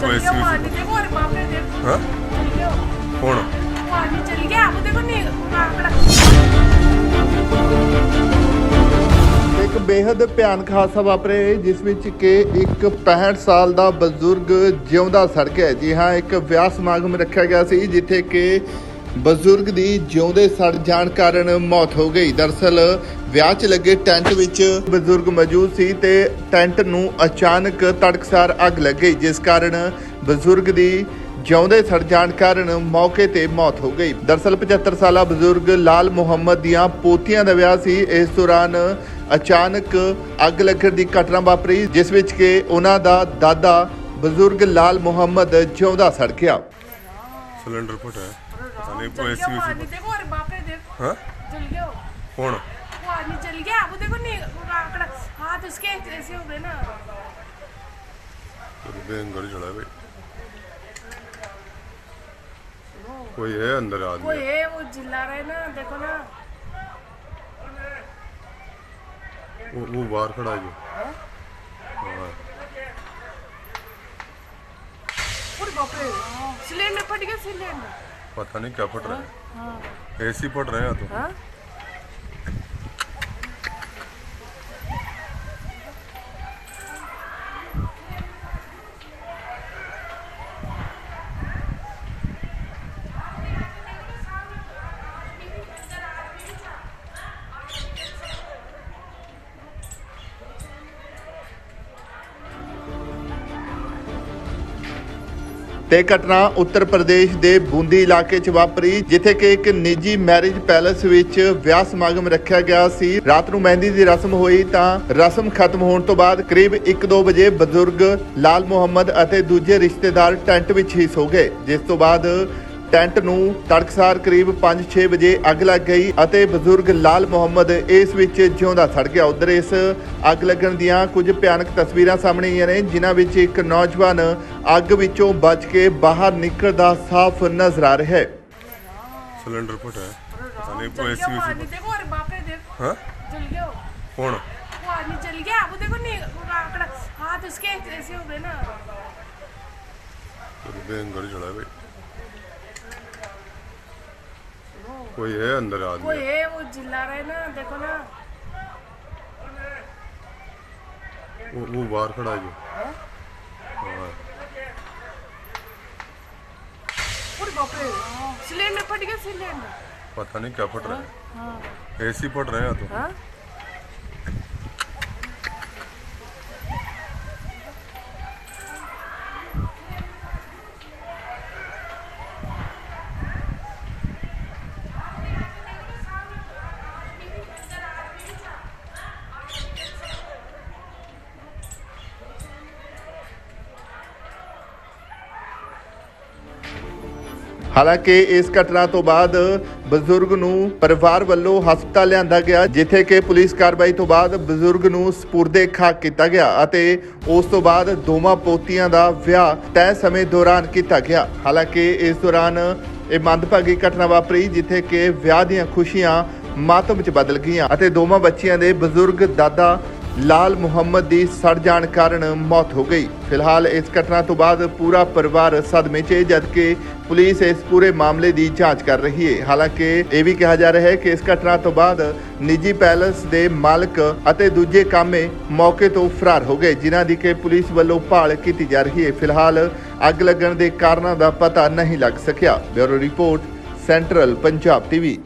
कोई ऐसी पानी देखो अरे बाप रे देखो हां कौन पानी चल गया अब देखो नहीं ਇੱਕ ਬੇहद ਭਿਆਨਕ ਹਾਦਸਾ ਵਾਪਰਿਆ ਜਿਸ ਵਿੱਚ ਕਿ ਇੱਕ 65 ਸਾਲ ਦਾ ਬਜ਼ੁਰਗ ਜਿਉਂਦਾ ਸੜ ਗਿਆ ਜੀ ਹਾਂ ਇੱਕ ਵਿਆਹ ਸਮਾਗਮ ਰੱਖਿਆ ਗਿਆ ਸੀ ਜਿੱਥੇ ਕਿ ਬਜ਼ੁਰਗ ਦੀ ਜਿਉਂਦੇ ਸੜ ਜਾਣ ਕਾਰਨ ਮੌਤ ਹੋ ਗਈ। ਦਰਸਲ ਵਿਆਹ 'ਚ ਲੱਗੇ ਟੈਂਟ ਵਿੱਚ ਬਜ਼ੁਰਗ ਮੌਜੂਦ ਸੀ ਤੇ ਟੈਂਟ ਨੂੰ ਅਚਾਨਕ ਤੜਕਸਾਰ ਅੱਗ ਲੱਗ ਗਈ ਜਿਸ ਕਾਰਨ ਬਜ਼ੁਰਗ ਦੀ ਜਿਉਂਦੇ ਸੜ ਜਾਣ ਕਾਰਨ ਮੌਕੇ ਤੇ ਮੌਤ ਹੋ ਗਈ ਦਰਸਲ 75 ਸਾਲਾ ਬਜ਼ੁਰਗ ਲਾਲ ਮੁਹੰਮਦ ਦੀਆਂ ਪੋਤੀਆਂ ਦਾ ਵਿਆਹ ਸੀ ਇਸ ਦੌਰਾਨ ਅਚਾਨਕ ਅੱਗ ਲੱਗਣ ਦੀ ਘਟਨਾ ਵਾਪਰੀ ਜਿਸ ਵਿੱਚ ਕਿ ਉਹਨਾਂ ਦਾ ਦਾਦਾ ਬਜ਼ੁਰਗ ਲਾਲ ਮੁਹੰਮਦ ਜਿਉਂਦਾ ਸੜ ਗਿਆ सिलेंडर फटा है पता नहीं चल कोई ऐसी गया पानी वैसी देखो अरे बाप रे देखो हाँ जल गया कौन पानी चल गया। वो देखो नहीं आंकड़ा। हाथ उसके ऐसे हो गए ना। घर चढ़ा है भाई। कोई है अंदर आदमी? है वो चिल्ला रहे ना देखो ना। वो, वो बाहर खड़ा है हाँ? रे सिलेंडर फट गया सिलेंडर। पता नहीं क्या फट रहा हाँ। है। एसी फट रहे हैं तो। ਤੇ ਘਟਨਾ ਉੱਤਰ ਪ੍ਰਦੇਸ਼ ਦੇ ਬੂੰਦੀ ਇਲਾਕੇ 'ਚ ਵਾਪਰੀ, ਜਿੱਥੇ ਕਿ ਇੱਕ ਨਿੱਜੀ ਮੈਰਿਜ ਪੈਲੇਸ ਵਿੱਚ ਵਿਆਹ ਸਮਾਗਮ ਰੱਖਿਆ ਗਿਆ ਸੀ। ਰਾਤ ਨੂੰ ਮਹਿੰਦੀ ਦੀ ਰਸਮ ਹੋਈ ਤਾਂ ਰਸਮ ਖਤਮ ਹੋਣ ਤੋਂ ਬਾਅਦ ਕਰੀਬ 1-2 ਵਜੇ ਬਜ਼ੁਰਗ ਲਾਲ ਮੁਹੰਮਦ ਅਤੇ ਦੂਜੇ ਰਿਸ਼ਤੇਦਾਰ ਟੈਂਟ ਵਿੱਚ ਹੀ ਸੋ ਗਏ, ਜਿਸ ਤੋਂ ਬਾਅਦ ਟੈਂਟ ਨੂੰ ਤੜਕਸਾਰ ਕਰੀਬ 5-6 ਵਜੇ ਅੱਗ ਲੱਗ ਗਈ ਅਤੇ ਬਜ਼ੁਰਗ ਲਾਲ ਮੁਹੰਮਦ ਇਸ ਵਿੱਚ ਜਿਉਂਦਾ ਸੜ ਗਿਆ ਉਧਰ ਇਸ ਅੱਗ ਲੱਗਣ ਦੀਆਂ ਕੁਝ ਭਿਆਨਕ ਤਸਵੀਰਾਂ ਸਾਹਮਣੇ ਆਈਆਂ ਨੇ ਜਿਨ੍ਹਾਂ ਵਿੱਚ ਇੱਕ ਨੌਜਵਾਨ ਅੱਗ ਵਿੱਚੋਂ ਬਚ ਕੇ ਬਾਹਰ ਨਿਕਲਦਾ ਸਾਫ਼ ਨਜ਼ਰ ਆ ਰਿਹਾ ਹੈ सिलेंडर फटा है पता नहीं चल कोई गया ऐसी पानी वैसी देखो अरे बाप रे देखो हाँ जल गया कौन पानी चल गया वो देखो नहीं वो आंकड़ा हाथ उसके ऐसे हो गए ना घर चढ़ा है भाई कोई है अंदर आ कोई है वो चिल्ला रहे ना देखो ना। वो, वो बाहर खड़ा है हाँ? रे। सिलेंडर फट गया सिलेंडर। पता नहीं क्या फट रहा है। ए एसी फट रहे हैं तो। ਹਾਲਾਂਕਿ ਇਸ ਘਟਨਾ ਤੋਂ ਬਾਅਦ ਬਜ਼ੁਰਗ ਨੂੰ ਪਰਿਵਾਰ ਵੱਲੋਂ ਹਸਪਤਾਲ ਲਿਆਂਦਾ ਗਿਆ, ਜਿੱਥੇ ਕਿ ਪੁਲਿਸ ਕਾਰਵਾਈ ਤੋਂ ਬਾਅਦ ਬਜ਼ੁਰਗ ਨੂੰ ਸਪੁਰਦੇ ਖਾਕ ਕੀਤਾ ਗਿਆ ਅਤੇ ਉਸ ਤੋਂ ਬਾਅਦ ਦੋਵਾਂ ਪੋਤੀਆਂ ਦਾ ਵਿਆਹ ਤੈਅ ਸਮੇਂ ਦੌਰਾਨ ਕੀਤਾ ਗਿਆ। ਹਾਲਾਂਕਿ ਇਸ ਦੌਰਾਨ ਇਹ ਮੰਦਭਾਗੀ ਘਟਨਾ ਵਾਪਰੀ, ਜਿੱਥੇ ਕਿ ਵਿਆਹ ਦੀਆਂ ਖੁਸ਼ੀਆਂ ਮਾਤਮ 'ਚ ਬਦਲ ਗਈਆਂ ਅਤੇ ਦੋਵਾਂ ਬੱਚਿਆਂ ਦੇ ਬਜ਼ੁਰਗ ਦਾਦਾ ਲਾਲ ਮੁਹੰਮਦ ਦੀ ਸੜ ਜਾਣ ਕਾਰਨ ਮੌਤ ਹੋ ਗਈ। ਫਿਲਹਾਲ ਇਸ ਘਟਨਾ ਤੋਂ ਬਾਅਦ ਪੂਰਾ ਪਰਿਵਾਰ ਸਦਮੇ 'ਚ ਹੈ, ਜਦਕਿ ਪੁਲਿਸ ਇਸ ਪੂਰੇ ਮਾਮਲੇ ਦੀ ਜਾਂਚ ਕਰ ਰਹੀ ਹੈ। ਹਾਲਾਂਕਿ ਇਹ ਵੀ ਕਿਹਾ ਜਾ ਰਿਹਾ ਹੈ ਕਿ ਇਸ ਘਟਨਾ ਤੋਂ ਬਾਅਦ ਨਿੱਜੀ ਪੈਲਸ ਦੇ ਮਾਲਕ ਅਤੇ ਦੂਜੇ ਕਾਮੇ ਮੌਕੇ ਤੋਂ ਫਰਾਰ ਹੋ ਗਏ, ਜਿਨ੍ਹਾਂ ਦੀ ਕਿ ਪੁਲਿਸ ਵੱਲੋਂ ਭਾਲ ਕੀਤੀ ਜਾ ਰਹੀ ਹੈ। ਫਿਲਹਾਲ ਅੱਗ ਲੱਗਣ ਦੇ ਕਾਰਨਾਂ ਦਾ ਪਤਾ ਨਹੀਂ ਲੱਗ ਸਕਿਆ। Bureau report, central Punjab TV.